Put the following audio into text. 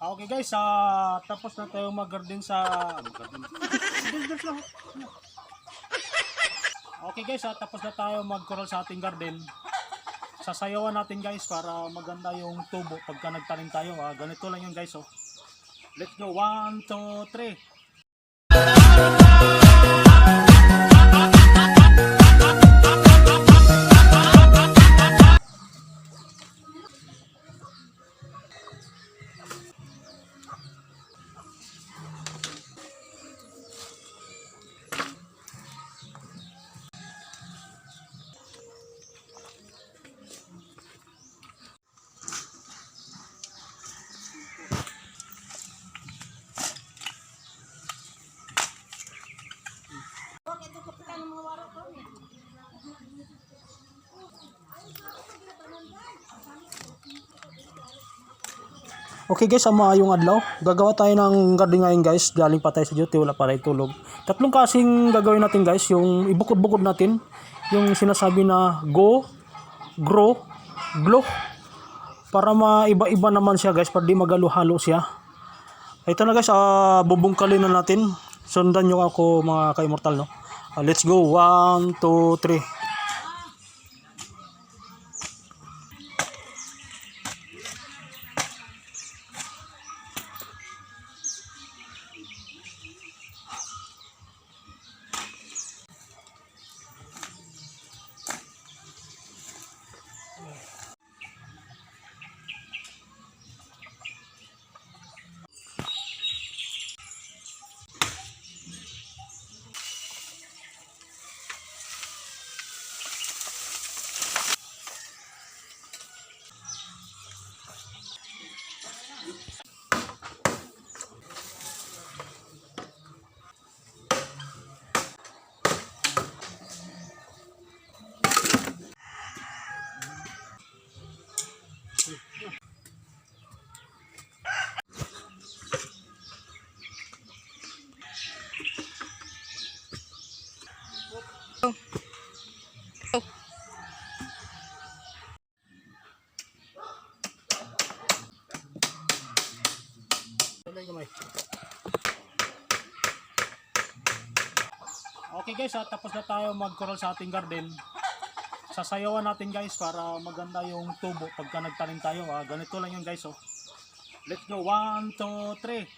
Ah, Okay guys, ah, tapos na tayo mag-garden sa... Okay guys, ah, tapos na tayo mag-coral sa ating garden. Sasayawan natin guys para maganda yung tubo pagka nagtanim tayo. Ah, ganito lang yun guys. Oh. Let's go. One, two, three. Okay guys, ang maayong adlaw. Gagawa tayo ng garden ngayon guys. Galing pa tayo sa duty, wala pa tayo tulog. Tatlong kasing gagawin natin guys. Yung ibukod-bukod natin. Yung sinasabi na go, grow, glow. Para maiba-iba naman siya guys. Para di magalo-halo siya. Ito na guys, ah, bubungkalin na natin. Sundan nyo ako mga ka-immortal no. Ah, let's go. One, two, three. Okay guys, ah, tapos na tayo mag-coral sa ating garden. Sasayawan natin guys para maganda yung tubo pagka nagtanim tayo. Ah, ganito lang yun guys. Oh. Let's go. One, two, three.